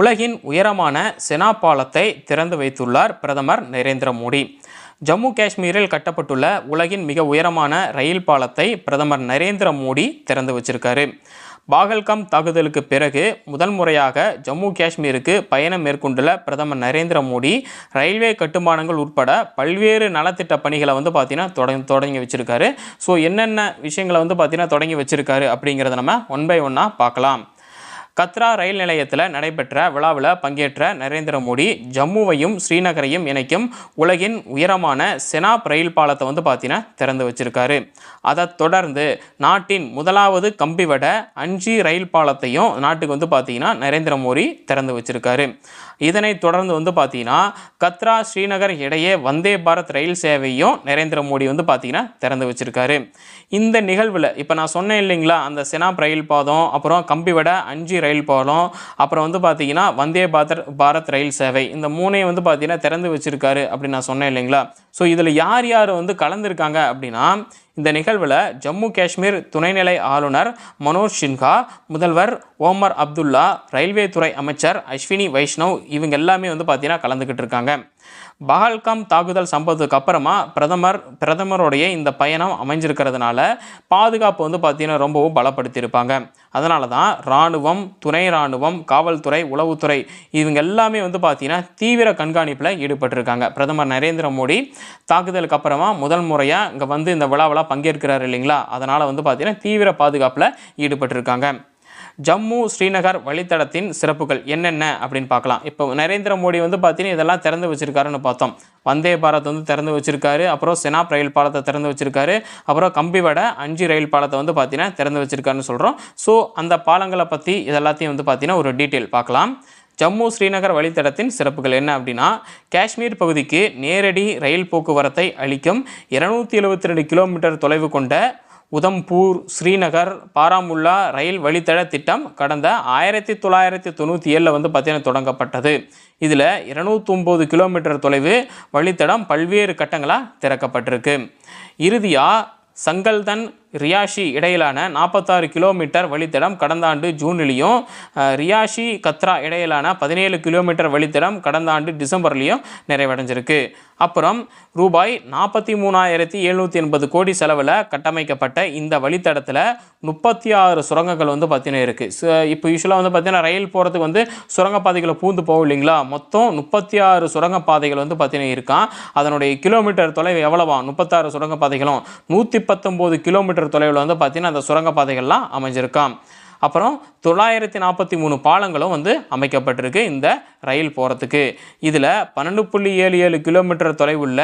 உலகின் உயரமான செனா பாலத்தை திறந்து வைத்துள்ளார் பிரதமர் நரேந்திர மோடி. ஜம்மு காஷ்மீரில் கட்டப்பட்டுள்ள உலகின் மிக உயரமான ரயில் பாலத்தை பிரதமர் நரேந்திர மோடி திறந்து வச்சிருக்காரு. பாகல்காம் தாக்குதலுக்கு பிறகு முதல் முறையாக ஜம்மு காஷ்மீருக்கு பயணம் மேற்கொண்டுள்ள பிரதமர் நரேந்திர மோடி ரயில்வே கட்டுமானங்கள் உட்பட பல்வேறு நலத்திட்ட பணிகளை வந்து பார்த்தீங்கன்னா தொடங்கி தொடங்கி வச்சிருக்காரு. ஸோ என்னென்ன விஷயங்களை வந்து பார்த்தீங்கன்னா தொடங்கி வச்சிருக்காரு அப்படிங்கிறத நம்ம ஒன் பை ஒன்னாக பார்க்கலாம். கத்ரா ரயில் நிலையத்தில் நடைபெற்ற விழாவில் பங்கேற்ற நரேந்திர மோடி ஜம்முவையும் ஸ்ரீநகரையும் இணைக்கும் உலகின் உயரமான செனாப் ரயில் பாலத்தை வந்து பார்த்தீங்கன்னா திறந்து வச்சிருக்காரு. அதைத் தொடர்ந்து நாட்டின் முதலாவது கம்பிவட அஞ்சு ரயில் பாலத்தையும் நாட்டுக்கு வந்து பார்த்தீங்கன்னா நரேந்திர மோடி திறந்து வச்சிருக்காரு. இதனை தொடர்ந்து வந்து பார்த்தீங்கன்னா கத்ரா ஸ்ரீநகர் இடையே வந்தே பாரத் ரயில் சேவையும் நரேந்திர மோடி வந்து பார்த்தீங்கன்னா திறந்து வச்சிருக்காரு. இந்த நிகழ்வில் இப்போ நான் சொன்னேன் இல்லைங்களா அந்த செனாப் ரயில் பாதம் அப்புறம் கம்பிவட அஞ்சு ரயில் பாலம் அப்புறம் வந்து பார்த்தீங்கன்னா வந்தே பாரத் பாரத் ரயில் சேவை. இந்த மூணையும் வந்து பார்த்தீங்கன்னா திறந்து வச்சிருக்காரு அப்படின்னு நான் சொன்னேன் இல்லைங்களா? ஸோ இதில் யார் யார் வந்து கலந்துருக்காங்க அப்படின்னா இந்த நிகழ்வில் ஜம்மு காஷ்மீர் துணைநிலை ஆளுநர் மனோஜ் சின்ஹா முதல்வர் ஓமர் அப்துல்லா ரயில்வே துறை அமைச்சர் அஸ்வினி வைஷ்ணவ் இவங்க எல்லாமே வந்து பார்த்தீங்கன்னா கலந்துக்கிட்டு இருக்காங்க. பஹல்காம் தாக்குதல் சம்பவத்துக்கு அப்புறமா பிரதமர் பிரதமருடைய இந்த பயணம் அமைஞ்சிருக்கிறதுனால பாதுகாப்பு வந்து பார்த்தீங்கன்னா ரொம்பவும் பலப்படுத்தியிருப்பாங்க. அதனால தான் இராணுவம் துணை இராணுவம் காவல்துறை உளவுத்துறை இவங்க எல்லாமே வந்து பார்த்தீங்கன்னா தீவிர கண்காணிப்பில் ஈடுபட்டிருக்காங்க. பிரதமர் நரேந்திர மோடி தாக்குதலுக்கு அப்புறமா முதல் முறையாக இங்கே வந்து இந்த விழாவெல்லாம் பங்கேற்கிறார் இல்லைங்களா? அதனால் வந்து பார்த்திங்கன்னா தீவிர பாதுகாப்பில் ஈடுபட்டிருக்காங்க. ஜம்மு ஸ்ரீநகர் வழித்தடத்தின் சிறப்புகள் என்னென்ன அப்படின்னு பார்க்கலாம். இப்போ நரேந்திர மோடி வந்து பார்த்தீங்கன்னா இதெல்லாம் திறந்து வச்சிருக்காருன்னு பார்த்தோம். வந்தே பாரத் வந்து திறந்து வச்சிருக்காரு. அப்புறம் செனாப் ரயில் பாலத்தை திறந்து வச்சிருக்காரு. அப்புறம் கம்பிவட அஞ்சு ரயில் பாலத்தை வந்து பார்த்தீங்கன்னா திறந்து வச்சிருக்காருன்னு சொல்கிறோம் ஸோ அந்த பாலங்களை பற்றி இதெல்லாத்தையும் வந்து பார்த்தீங்கன்னா ஒரு டீட்டெயில் பார்க்கலாம். ஜம்மு ஸ்ரீநகர் வழித்தடத்தின் சிறப்புகள் என்ன அப்படின்னா காஷ்மீர் பகுதிக்கு நேரடி ரயில் போக்குவரத்தை அளிக்கும் இருநூத்தி எழுபத்தி ரெண்டு கிலோமீட்டர் தொலைவு கொண்ட உதம்பூர் ஸ்ரீநகர் பாராமுல்லா ரயில் வழித்தட திட்டம் கடந்த ஆயிரத்தி தொள்ளாயிரத்தி தொண்ணூற்றி ஏழில் வந்து பார்த்திங்கன்னா தொடங்கப்பட்டது. இதில் இருநூத்தொம்பது கிலோமீட்டர் தொலைவு வழித்தடம் பல்வேறு கட்டங்களாக திறக்கப்பட்டிருக்கு. இறுதியாக சங்கல்தன் ரியாஷி இடையிலான நாற்பத்தாறு கிலோமீட்டர் வழித்தடம் கடந்த ஆண்டு ஜூன்லேயும் ரியாஷி கத்ரா இடையிலான பதினேழு கிலோமீட்டர் வழித்தடம் கடந்த ஆண்டு டிசம்பர்லேயும் நிறைவடைஞ்சிருக்கு. அப்புறம் ரூபாய் நாற்பத்தி மூணாயிரத்தி எழுநூற்றி எண்பது கோடி செலவில் கட்டமைக்கப்பட்ட இந்த வழித்தடத்தில் முப்பத்தி ஆறு சுரங்கங்கள் வந்து பார்த்தீங்கன்னா இருக்குது இப்போ யூஸ்வலாக வந்து பார்த்தீங்கன்னா ரயில் போகிறதுக்கு வந்து சுரங்கப்பாதைகளை பூந்து போகும் இல்லைங்களா? மொத்தம் முப்பத்தி ஆறு சுரங்கப்பாதைகள் வந்து பார்த்தீங்கன்னா இருக்கான். அதனுடைய கிலோமீட்டர் தொலைவு எவ்வளவா? முப்பத்தாறு சுரங்கப்பாதைகளும் நூற்றி பத்தொம்போது கிலோமீட்டர் தொலைவில் வந்து பார்த்தீங்கன்னா அந்த சுரங்கப்பாதைகள்லாம் அமைஞ்சிருக்காம். அப்புறம் தொள்ளாயிரத்தி நாற்பத்தி மூணு பாலங்களும் வந்து அமைக்கப்பட்டிருக்கு இந்த ரயில் போகிறதுக்கு இதில் பன்னெண்டு புள்ளி ஏழு ஏழு கிலோமீட்டர் தொலைவுள்ள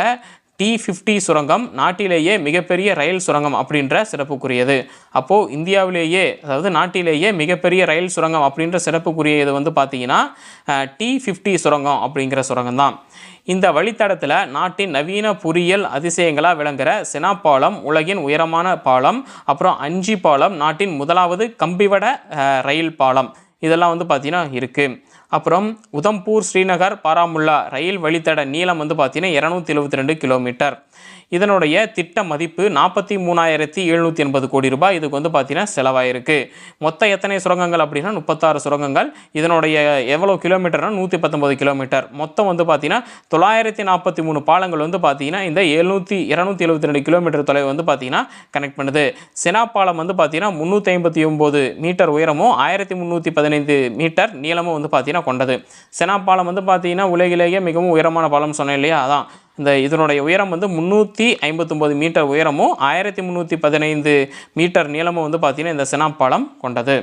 டி ஃபிஃப்டி சுரங்கம் நாட்டிலேயே மிகப்பெரிய ரயில் சுரங்கம் அப்படின்ற சிறப்புக்குரியது. அப்போது இந்தியாவிலேயே அதாவது நாட்டிலேயே மிகப்பெரிய ரயில் சுரங்கம் அப்படின்ற சிறப்புக்குரியது வந்து பார்த்தீங்கன்னா டி ஃபிஃப்டி சுரங்கம் அப்படிங்கிற சுரங்கம் தான் இந்த வழித்தடத்தில் நாட்டின் நவீன பொறியியல் அதிசயங்களாக விளங்குகிற செனா பாலம் உலகின் உயரமான பாலம் அப்புறம் அஞ்சி பாலம் நாட்டின் முதலாவது கம்பிவட ரயில் பாலம். இதெல்லாம் வந்து பார்த்தீங்கன்னா இருக்குது அப்புறம் உதம்பூர் ஸ்ரீநகர் பாராமுல்லா ரயில் வழித்தட நீளம் வந்து பார்த்தீங்கன்னா இரநூத்தி எழுபத்தி ரெண்டு கிலோமீட்டர் இதனுடைய திட்ட மதிப்பு நாற்பத்தி மூணாயிரத்தி எழுநூற்றி எண்பது கோடி ரூபாய். இதுக்கு வந்து பார்த்தீங்கன்னா செலவாயிருக்கு. மொத்தம் எத்தனை சுரங்கங்கள் அப்படின்னா முப்பத்தாறு சுரங்கங்கள். இதனுடைய எவ்வளோ கிலோமீட்டர்னா நூற்றி பத்தொம்பது கிலோமீட்டர். மொத்தம் வந்து பார்த்தீங்கன்னா தொள்ளாயிரத்தி நாற்பத்தி மூணு பாலங்கள் வந்து பார்த்தீங்கன்னா இந்த எழுநூற்றி இரநூத்தி எழுபத்தி ரெண்டு கிலோமீட்டர் தொலைவு வந்து பார்த்தீங்கன்னா கனெக்ட் பண்ணுது. செனா பாலம் வந்து பார்த்தீங்கன்னா முந்நூற்றி ஐம்பத்தி ஒம்பது மீட்டர் உயரமும் ஆயிரத்தி முந்நூற்றி பதினைந்து மீட்டர் நீளமும் வந்து பார்த்தீங்கன்னா கொண்டது. செனா பாலம் வந்து பார்த்தீங்கன்னா உலகிலேயே மிகவும் உயரமான பாலம் சொன்னேன் இல்லையா? அதான். இந்த இதனுடைய உயரம் வந்து முந்நூற்றி ஐம்பத்தொம்போது மீட்டர் உயரமும் ஆயிரத்தி முந்நூற்றி பதினைந்து மீட்டர் நீளமும் வந்து பார்த்திங்கன்னா இந்த சினாப்பழம் கொண்டது.